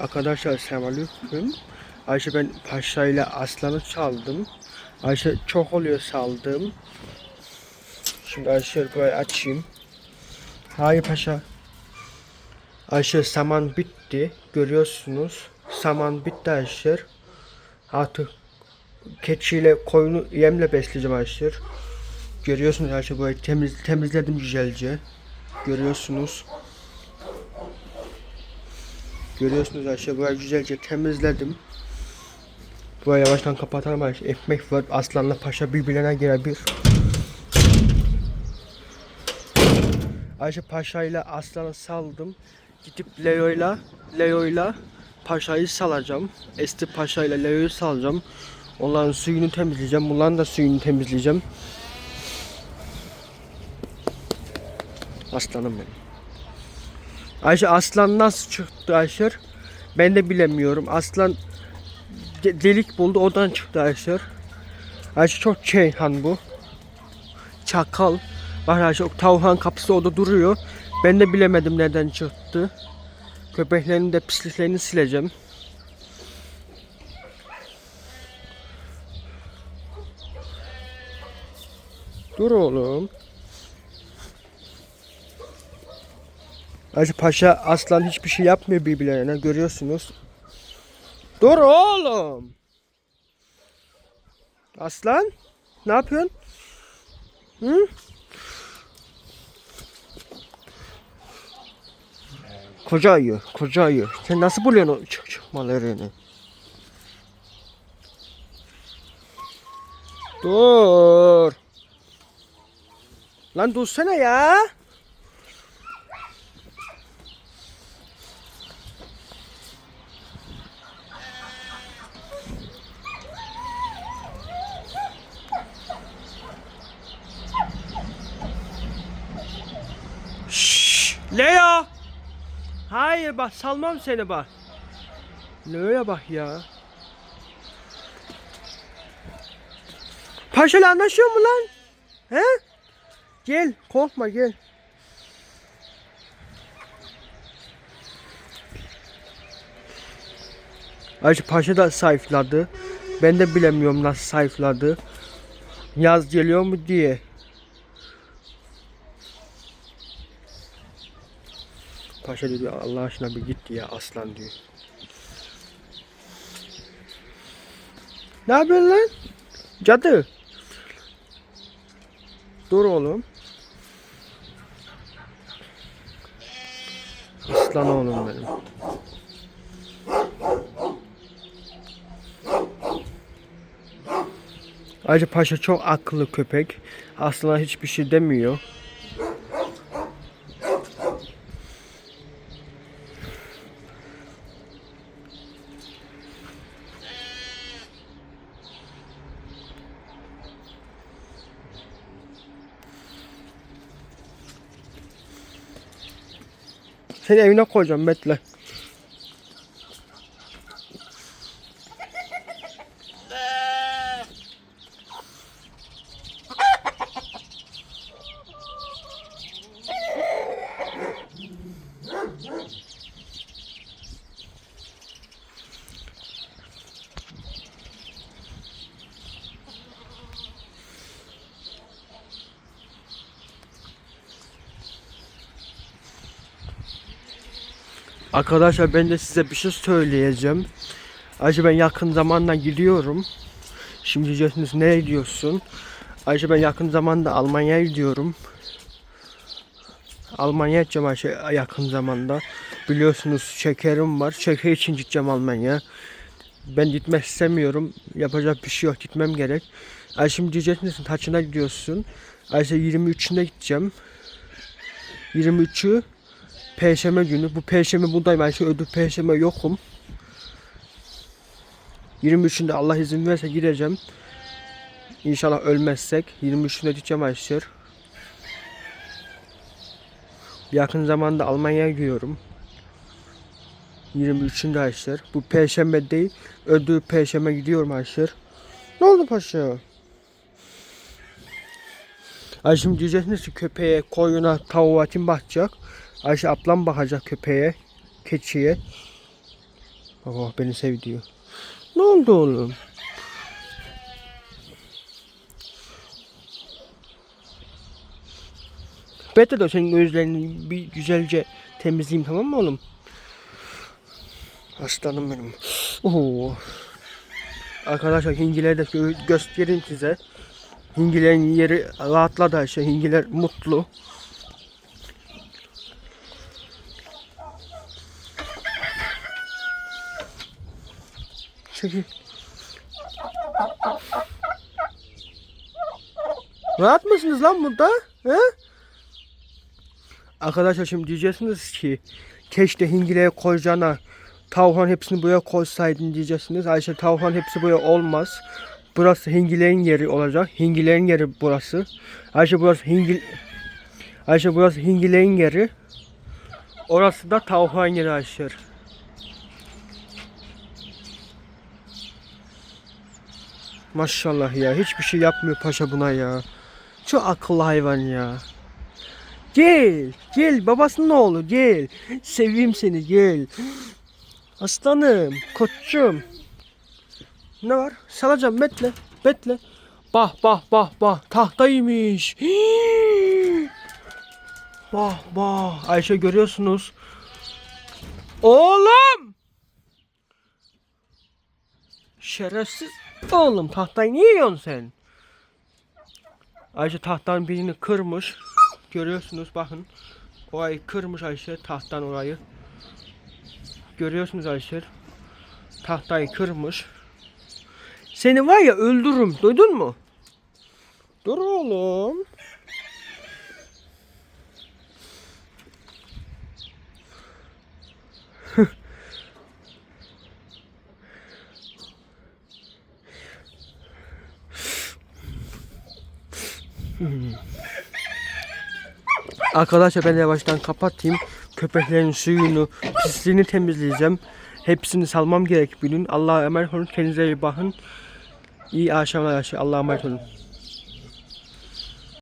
Arkadaşlar selamünaleyküm. Ayşe ben Paşa ile Aslan'ı çaldım. Ayşe çok oluyor saldım. Şimdi Ayşe böyle açayım. Hayır Paşa. Ayşe saman bitti. Görüyorsunuz. Saman bitti Ayşe. Artık keçiyle koyunu yemle besleyeceğim Ayşe. Görüyorsunuz Ayşe böyle temiz, temizledim güzelce. Görüyorsunuz. Görüyorsunuz aşağı böyle güzelce temizledim. Böyle yavaştan kapatalım aşağı. Ekmek var. Aslanla paşa birbirine girebilir. Ayşe Paşa ile Aslan'ı saldım. Gidip Leo'yla Leo'yla Paşa'yı salacağım. Esti Paşa ile Leo'yu salacağım. Onların suyunu temizleyeceğim. Bunların da suyunu temizleyeceğim. Aslanım benim. Ayşe aslan nasıl çıktı Ayşe? Ben de bilemiyorum. Aslan de- delik buldu oradan çıktı Ayşe. Ayşe çok Ceyhan bu. Çakal. Bak Ayşe tavuğun kapısı orada duruyor. Ben de bilemedim nereden çıktı. Köpeklerin de pisliklerini sileceğim. Dur oğlum. Ayşe Paşa aslan hiçbir şey yapmıyor birbirlerine görüyorsunuz. Dur oğlum. Aslan ne yapıyorsun? Hı? Koca ayı, koca ayı. Sen nasıl buluyorsun o çık çıkmalarını? Dur. Lan dursana ya. Hayır bak salmam seni bak. Leo'ya bak ya. Paşa'yla anlaşıyor mu lan? He? Gel korkma gel. Ayşe Paşa da sayfladı. Ben de bilemiyorum nasıl sayfladı. Yaz geliyor mu diye. Paşa diyor Allah aşkına bir git ya aslan diyor. Ne yapıyorsun lan? Cadı. Dur oğlum. Aslan oğlum benim. Ayrıca Paşa çok akıllı köpek. Aslında hiçbir şey demiyor. Seni evine koyacağım bekle. Arkadaşlar ben de size bir şey söyleyeceğim. Ayşe ben yakın zamanda gidiyorum. Şimdi diyeceksiniz nereye gidiyorsun? Ayşe ben yakın zamanda Almanya'ya gidiyorum. Almanya'ya gideceğim Ayşe yakın zamanda. Biliyorsunuz şekerim var. Şeker için gideceğim Almanya. Ben gitmek istemiyorum. Yapacak bir şey yok. Gitmem gerek. Ayşe şimdi diyeceksiniz taçına gidiyorsun. Ayşe 23'ünde gideceğim. 23'ü Perşembe günü. Bu perşembe buradayım. Ben şu ödül perşembe yokum. 23'ünde Allah izin verirse gireceğim. İnşallah ölmezsek. 23'ünde gideceğim Ayşer. Yakın zamanda Almanya'ya gidiyorum. 23'ünde Ayşer. Bu perşembe değil. Ödül perşembe gidiyorum Ayşer. Ne oldu paşa? Ay şimdi diyeceksiniz ki köpeğe, koyuna, tavuğa kim bakacak? Ayşe ablam bakacak köpeğe, keçiye. Baba beni sev diyor. Ne oldu oğlum? De senin gözlerini bir güzelce temizleyeyim tamam mı oğlum? Aslanım benim. Oo. Arkadaşlar hingileri de gö- göstereyim size. Hingilerin yeri rahatladı Ayşe. Hingiler mutlu. Çekil. Rahat mısınız lan burada? He? Arkadaşlar şimdi diyeceksiniz ki keşke hingileye koyacağına tavhan hepsini buraya koysaydın diyeceksiniz. Ayşe tavhan hepsi buraya olmaz. Burası hingilerin yeri olacak. Hingilerin yeri burası. Ayşe burası hingil Ayşe burası hingilerin yeri. Orası da tavhan yeri Ayşe. Maşallah ya hiçbir şey yapmıyor paşa buna ya. Çok akıllı hayvan ya. Gel, gel babasının oğlu gel. Seveyim seni gel. Aslanım, koçum. Ne var? Salacağım bekle, bekle. Bah bah bah bah tahtaymış. Bah bah Ayşe görüyorsunuz. Oğlum! Şerefsiz oğlum tahtayı niye yiyorsun sen? Ayşe tahtanın birini kırmış. Görüyorsunuz bakın. Orayı kırmış Ayşe tahttan orayı. Görüyorsunuz Ayşe. Tahtayı kırmış. Seni var ya öldürürüm. Duydun mu? Dur oğlum. Arkadaşlar ben yavaştan kapatayım. Köpeklerin suyunu, pisliğini temizleyeceğim. Hepsini salmam gerek bugün. Allah'a emanet olun. Kendinize iyi bakın. İyi akşamlar. Allah'a emanet olun.